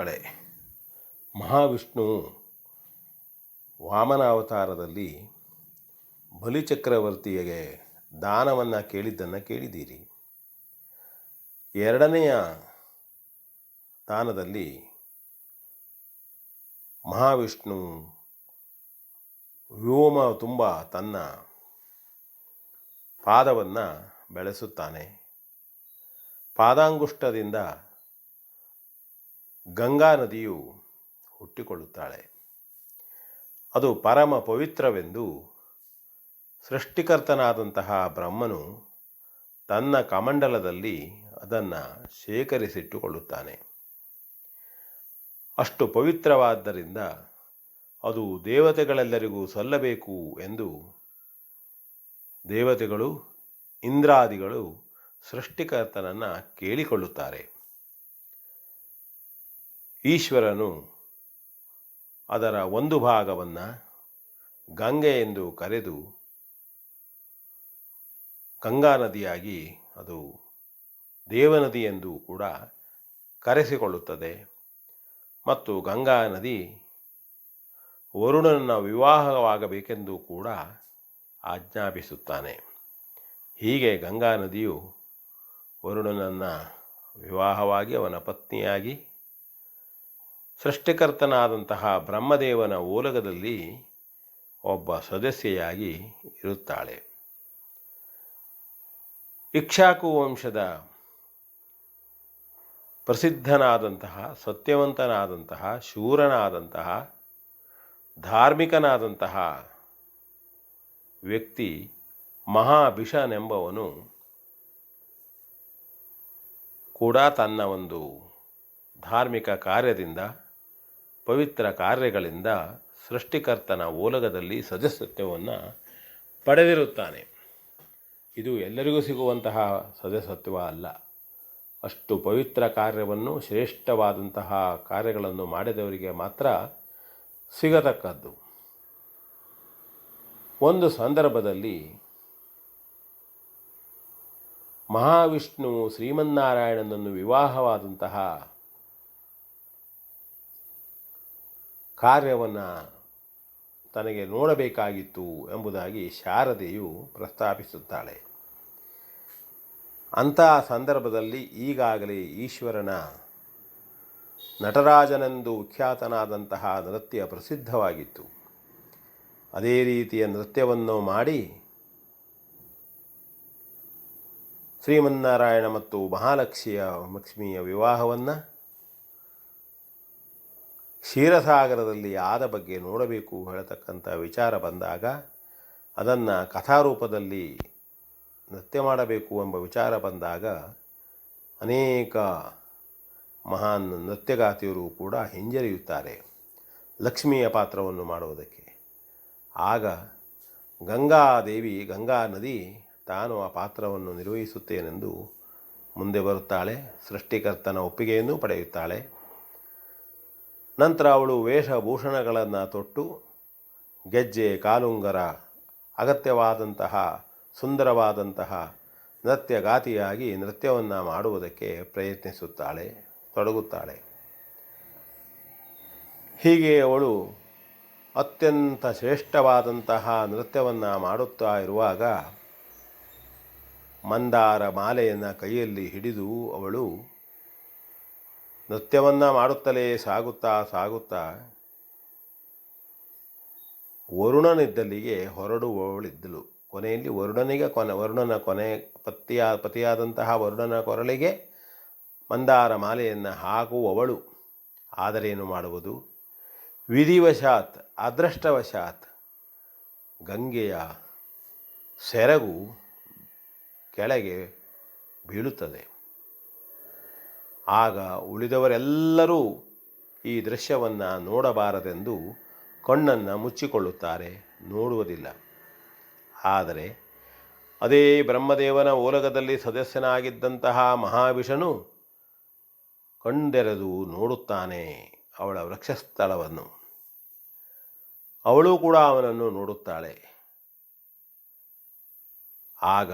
ಮಕ್ಕಳೇ ಮಹಾವಿಷ್ಣು ವಾಮನ ಅವತಾರದಲ್ಲಿ ಬಲಿಚಕ್ರವರ್ತಿಗೆ ದಾನವನ್ನು ಕೇಳಿದ್ದನ್ನು ಕೇಳಿದ್ದೀರಿ. ಎರಡನೆಯ ದಾನದಲ್ಲಿ ಮಹಾವಿಷ್ಣು ವ್ಯೋಮ ತುಂಬ ತನ್ನ ಪಾದವನ್ನು ಬೆಳೆಸುತ್ತಾನೆ. ಪಾದಾಂಗುಷ್ಟದಿಂದ ಗಂಗಾ ನದಿಯು ಹುಟ್ಟಿಕೊಳ್ಳುತ್ತಾಳೆ. ಅದು ಪರಮ ಪವಿತ್ರವೆಂದು ಸೃಷ್ಟಿಕರ್ತನಾದಂತಹ ಬ್ರಹ್ಮನು ತನ್ನ ಕಮಂಡಲದಲ್ಲಿ ಅದನ್ನು ಶೇಖರಿಸಿಟ್ಟುಕೊಳ್ಳುತ್ತಾನೆ. ಅಷ್ಟು ಪವಿತ್ರವಾದ್ದರಿಂದ ಅದು ದೇವತೆಗಳೆಲ್ಲರಿಗೂ ಸಲ್ಲಬೇಕು ಎಂದು ದೇವತೆಗಳು, ಇಂದ್ರಾದಿಗಳು ಸೃಷ್ಟಿಕರ್ತನನ್ನು ಕೇಳಿಕೊಳ್ಳುತ್ತಾರೆ. ಈಶ್ವರನು ಅದರ ಒಂದು ಭಾಗವನ್ನು ಗಂಗೆ ಎಂದು ಕರೆದು ಗಂಗಾ ನದಿಯಾಗಿ ಅದು ದೇವನದಿ ಎಂದು ಕೂಡ ಕರೆಸಿಕೊಳ್ಳುತ್ತದೆ. ಮತ್ತು ಗಂಗಾ ನದಿ ವರುಣನ ವಿವಾಹವಾಗಬೇಕೆಂದು ಕೂಡ ಆಜ್ಞಾಪಿಸುತ್ತಾನೆ. ಹೀಗೆ ಗಂಗಾ ನದಿಯು ವರುಣನನ್ನು ವಿವಾಹವಾಗಿ ಅವನ ಪತ್ನಿಯಾಗಿ ಸೃಷ್ಟಿಕರ್ತನಾದಂತಹ ಬ್ರಹ್ಮದೇವನ ಓಲಗದಲ್ಲಿ ಒಬ್ಬ ಸದಸ್ಯೆಯಾಗಿ ಇರುತ್ತಾಳೆ. ಇಕ್ಷಾಕು ವಂಶದ ಪ್ರಸಿದ್ಧನಾದಂತಹ, ಸತ್ಯವಂತನಾದಂತಹ, ಶೂರನಾದಂತಹ, ಧಾರ್ಮಿಕನಾದಂತಹ ವ್ಯಕ್ತಿ ಮಹಾಭಿಷನೆಂಬವನು ಕೂಡ ತನ್ನ ಒಂದು ಧಾರ್ಮಿಕ ಕಾರ್ಯದಿಂದ ಪವಿತ್ರ ಕಾರ್ಯಗಳಿಂದ ಸೃಷ್ಟಿಕರ್ತನ ಓಲಗದಲ್ಲಿ ಸದಸ್ಯತ್ವವನ್ನು ಪಡೆದಿರುತ್ತಾನೆ. ಇದು ಎಲ್ಲರಿಗೂ ಸಿಗುವಂತಹ ಸದಸ್ಯತ್ವ ಅಲ್ಲ. ಅಷ್ಟು ಪವಿತ್ರ ಕಾರ್ಯವನ್ನು, ಶ್ರೇಷ್ಠವಾದಂತಹ ಕಾರ್ಯಗಳನ್ನು ಮಾಡಿದವರಿಗೆ ಮಾತ್ರ ಸಿಗತಕ್ಕದ್ದು. ಒಂದು ಸಂದರ್ಭದಲ್ಲಿ ಮಹಾವಿಷ್ಣು ಶ್ರೀಮನ್ನಾರಾಯಣನನ್ನು ವಿವಾಹವಾದಂತಹ ಕಾರ್ಯವನ್ನು ತನಗೆ ನೋಡಬೇಕಾಗಿತ್ತು ಎಂಬುದಾಗಿ ಶಾರದೆಯು ಪ್ರಸ್ತಾಪಿಸುತ್ತಾಳೆ. ಅಂತಹ ಸಂದರ್ಭದಲ್ಲಿ ಈಗಾಗಲೇ ಈಶ್ವರನ ನಟರಾಜನೆಂದು ವಿಖ್ಯಾತನಾದಂತಹ ನೃತ್ಯ ಪ್ರಸಿದ್ಧವಾಗಿತ್ತು. ಅದೇ ರೀತಿಯ ನೃತ್ಯವನ್ನು ಮಾಡಿ ಶ್ರೀಮನ್ನಾರಾಯಣ ಮತ್ತು ಮಹಾಲಕ್ಷ್ಮಿಯ ಲಕ್ಷ್ಮಿಯ ವಿವಾಹವನ್ನು ಕ್ಷೀರಸಾಗರದಲ್ಲಿ ಆದ ಬಗ್ಗೆ ನೋಡಬೇಕು ಹೇಳತಕ್ಕಂಥ ವಿಚಾರ ಬಂದಾಗ ಅದನ್ನು ಕಥಾರೂಪದಲ್ಲಿ ನೃತ್ಯ ಮಾಡಬೇಕು ಎಂಬ ವಿಚಾರ ಬಂದಾಗ ಅನೇಕ ಮಹಾನ್ ನೃತ್ಯಗಾತಿಯರು ಕೂಡ ಹಿಂಜರಿಯುತ್ತಾರೆ ಲಕ್ಷ್ಮಿಯ ಪಾತ್ರವನ್ನು ಮಾಡುವುದಕ್ಕೆ. ಆಗ ಗಂಗಾದೇವಿ, ಗಂಗಾ ನದಿ ತಾನು ಆ ಪಾತ್ರವನ್ನು ನಿರ್ವಹಿಸುತ್ತೇನೆಂದು ಮುಂದೆ ಬರುತ್ತಾಳೆ. ಸೃಷ್ಟಿಕರ್ತನ ಒಪ್ಪಿಗೆಯನ್ನು ಪಡೆಯುತ್ತಾಳೆ. ನಂತರ ಅವಳು ವೇಷಭೂಷಣಗಳನ್ನು ತೊಟ್ಟು ಗೆಜ್ಜೆ, ಕಾಲುಂಗರ, ಅಗತ್ಯವಾದಂತಹ, ಸುಂದರವಾದಂತಹ ನೃತ್ಯಗಾತಿಯಾಗಿ ನೃತ್ಯವನ್ನು ಮಾಡುವುದಕ್ಕೆ ಪ್ರಯತ್ನಿಸುತ್ತಾಳೆ, ತೊಡಗುತ್ತಾಳೆ. ಹೀಗೆ ಅವಳು ಅತ್ಯಂತ ಶ್ರೇಷ್ಠವಾದಂತಹ ನೃತ್ಯವನ್ನು ಮಾಡುತ್ತಾ ಇರುವಾಗ, ಮಂದಾರ ಮಾಲೆಯನ್ನು ಕೈಯಲ್ಲಿ ಹಿಡಿದು ಅವಳು ನೃತ್ಯವನ್ನು ಮಾಡುತ್ತಲೇ ಸಾಗುತ್ತಾ ಸಾಗುತ್ತಾ ವರುಣನಿದ್ದಲ್ಲಿಗೆ ಹೊರಡುವವಳಿದ್ದಳು. ಕೊನೆಯಲ್ಲಿ ವರುಣನಿಗೆ ಕೊನೆ, ವರುಣನ ಕೊನೆ ಪತಿಯ ಪತಿಯಾದಂತಹ ವರುಣನ ಕೊರಳಿಗೆ ಮಂದಾರ ಮಾಲೆಯನ್ನು ಹಾಕುವವಳು. ಆದರೇನು ಮಾಡುವುದು? ವಿಧಿವಶಾತ್, ಅದೃಷ್ಟವಶಾತ್, ಗಂಗೆಯ ಸೆರಗು ಕೆಳಗೆ ಬೀಳುತ್ತದೆ. ಆಗ ಉಳಿದವರೆಲ್ಲರೂ ಈ ದೃಶ್ಯವನ್ನು ನೋಡಬಾರದೆಂದು ಕಣ್ಣನ್ನು ಮುಚ್ಚಿಕೊಳ್ಳುತ್ತಾರೆ, ನೋಡುವುದಿಲ್ಲ. ಆದರೆ ಅದೇ ಬ್ರಹ್ಮದೇವನ ಓಲಗದಲ್ಲಿ ಸದಸ್ಯನಾಗಿದ್ದಂತಹ ಮಹಾವಿಷನು ಕಣ್ಣೆರೆದು ನೋಡುತ್ತಾನೆ ಅವಳ ವೃಕ್ಷಸ್ಥಳವನ್ನು. ಅವಳು ಕೂಡ ಅವನನ್ನು ನೋಡುತ್ತಾಳೆ. ಆಗ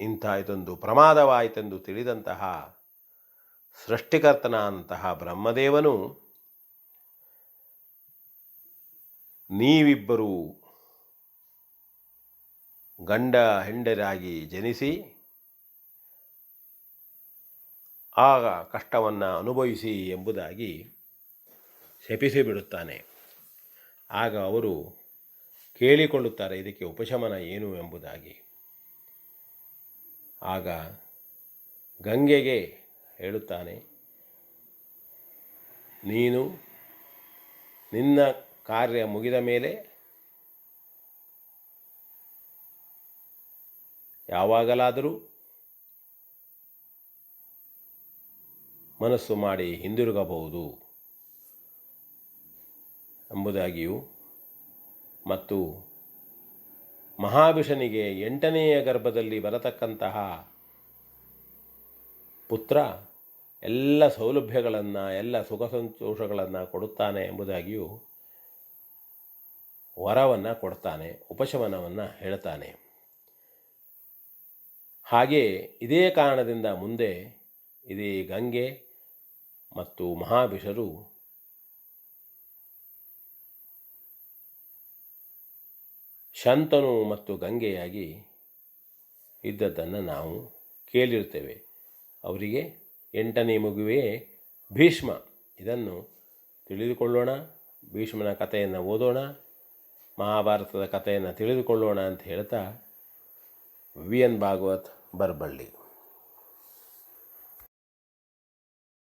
ಇಂಥ ಇದೊಂದು ಪ್ರಮಾದವಾಯಿತೆಂದು ತಿಳಿದಂತಹ ಸೃಷ್ಟಿಕರ್ತನಾದಂತಹ ಬ್ರಹ್ಮದೇವನು ನೀವಿಬ್ಬರೂ ಗಂಡ ಹೆಂಡರಾಗಿ ಜನಿಸಿ ಆಗ ಕಷ್ಟವನ್ನು ಅನುಭವಿಸಿ ಎಂಬುದಾಗಿ ಶಪಿಸಿಬಿಡುತ್ತಾನೆ. ಆಗ ಅವರು ಕೇಳಿಕೊಳ್ಳುತ್ತಾರೆ ಇದಕ್ಕೆ ಉಪಶಮನ ಏನು ಎಂಬುದಾಗಿ. ಆಗ ಗಂಗೆಗೆ ಹೇಳುತ್ತಾನೆ, ನೀನು ನಿನ್ನ ಕಾರ್ಯ ಮುಗಿದ ಮೇಲೆ ಯಾವಾಗಲಾದರೂ ಮನಸ್ಸು ಮಾಡಿ ಹಿಂದಿರುಗಬಹುದು ಎಂಬುದಾಗಿಯೂ ಮತ್ತು ಮಹಾಭಿಷನಿಗೆ ಎಂಟನೆಯ ಗರ್ಭದಲ್ಲಿ ಬರತಕ್ಕಂತಹ ಪುತ್ರ ಎಲ್ಲ ಸೌಲಭ್ಯಗಳನ್ನು, ಎಲ್ಲ ಸುಖ ಸಂತೋಷಗಳನ್ನು ಕೊಡುತ್ತಾನೆ ಎಂಬುದಾಗಿಯೂ ವರವನ್ನು ಕೊಡ್ತಾನೆ, ಉಪಶಮನವನ್ನು ಹೇಳ್ತಾನೆ. ಹಾಗೆ ಇದೇ ಕಾರಣದಿಂದ ಮುಂದೆ ಇದೇ ಗಂಗೆ ಮತ್ತು ಮಹಾಭಿಷರು ಶಂತನು ಮತ್ತು ಗಂಗೆಯಾಗಿ ಇದ್ದದ್ದನ್ನು ನಾವು ಕೇಳಿರ್ತೇವೆ ಅವರಿಗೆ ಎಂಟನೇ ಮಗುವೇ ಭೀಷ್ಮ. ಇದನ್ನು ತಿಳಿದುಕೊಳ್ಳೋಣ. ಭೀಷ್ಮನ ಕಥೆಯನ್ನು ಓದೋಣ. ಮಹಾಭಾರತದ ಕಥೆಯನ್ನು ತಿಳಿದುಕೊಳ್ಳೋಣ ಅಂತ ಹೇಳ್ತಾ ವಿ ಎನ್ ಭಾಗವತ್ ಬರಬಳ್ಳಿ.